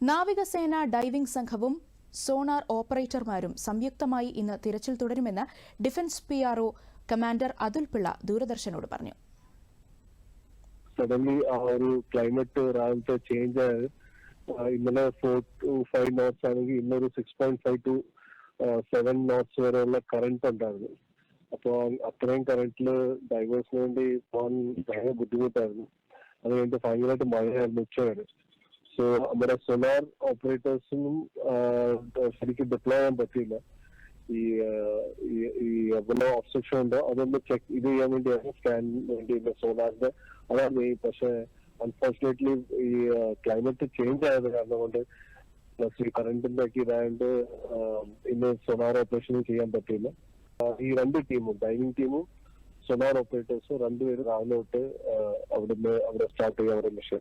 നാവികസേന ഡൈവിംഗ് സംഘവും സോണാർ ഓപ്പറേറ്റർമാരും സംയുക്തമായി ഇന്ന് തിരച്ചിൽ തുടരുമെന്ന് defence P commander Atul Pillai ദൂരദർശനോട് പറഞ്ഞു. സഡൻലി ആ ഒരു ക്ലൈമറ്റ് ചേഞ്ച് ഇന്നലെ ഫോർ ടു ഫൈവ് നോട്ട്സ് ആണെങ്കിൽ ഇന്നൊരു six point five to seven knots വരെയുള്ള കറണ്ട് ഉണ്ടായിരുന്നു. അപ്പോൾ അത്രയും കറണ്ടിൽ ഡൈവേഴ്സിന് വേണ്ടി പോകാൻ ഭയങ്കര ബുദ്ധിമുട്ടായിരുന്നു. അത് കഴിഞ്ഞിട്ട് ഭയങ്കരമായിട്ട് മഴയായിരുന്നു ഉച്ച വരെ സോ നമ്മുടെ സോളാർ ഓപ്പറേറ്റേഴ്സിനും ശരിക്കും ഡിപ്ലോയ് ചെയ്യാൻ പറ്റിയില്ല. ഈ ഈ- എവിടെ ഓബ്സ്ട്രക്ഷൻ ഉണ്ടോ അതൊന്ന് ചെക്ക് ഇത് ചെയ്യാൻ വേണ്ടിയാണ് സ്കാൻ വേണ്ടിയുള്ള സോളാറിന്റെ അതാണ് ഈ പക്ഷെ അൺഫോർച്ചുനേറ്റ്ലി ഈ ക്ലൈമറ്റ് ചേഞ്ച് ആയത് കാരണം കൊണ്ട് പ്ലസ് ഈ കറണ്ടിന്റെ ഒക്കെ ഇതായത് ഇന്ന് സോളാർ ഓപ്പറേഷൻ ചെയ്യാൻ പറ്റിയില്ല. ഈ രണ്ട് ടീമും ഡൈനിങ് ടീമും സോളാർ ഓപ്പറേറ്റേഴ്സും രണ്ടുപേരും രാവിലെ തൊട്ട് അവിടുന്ന് അവിടെ സ്റ്റാർട്ട് ചെയ്യാൻ അവരുടെ മിഷൻ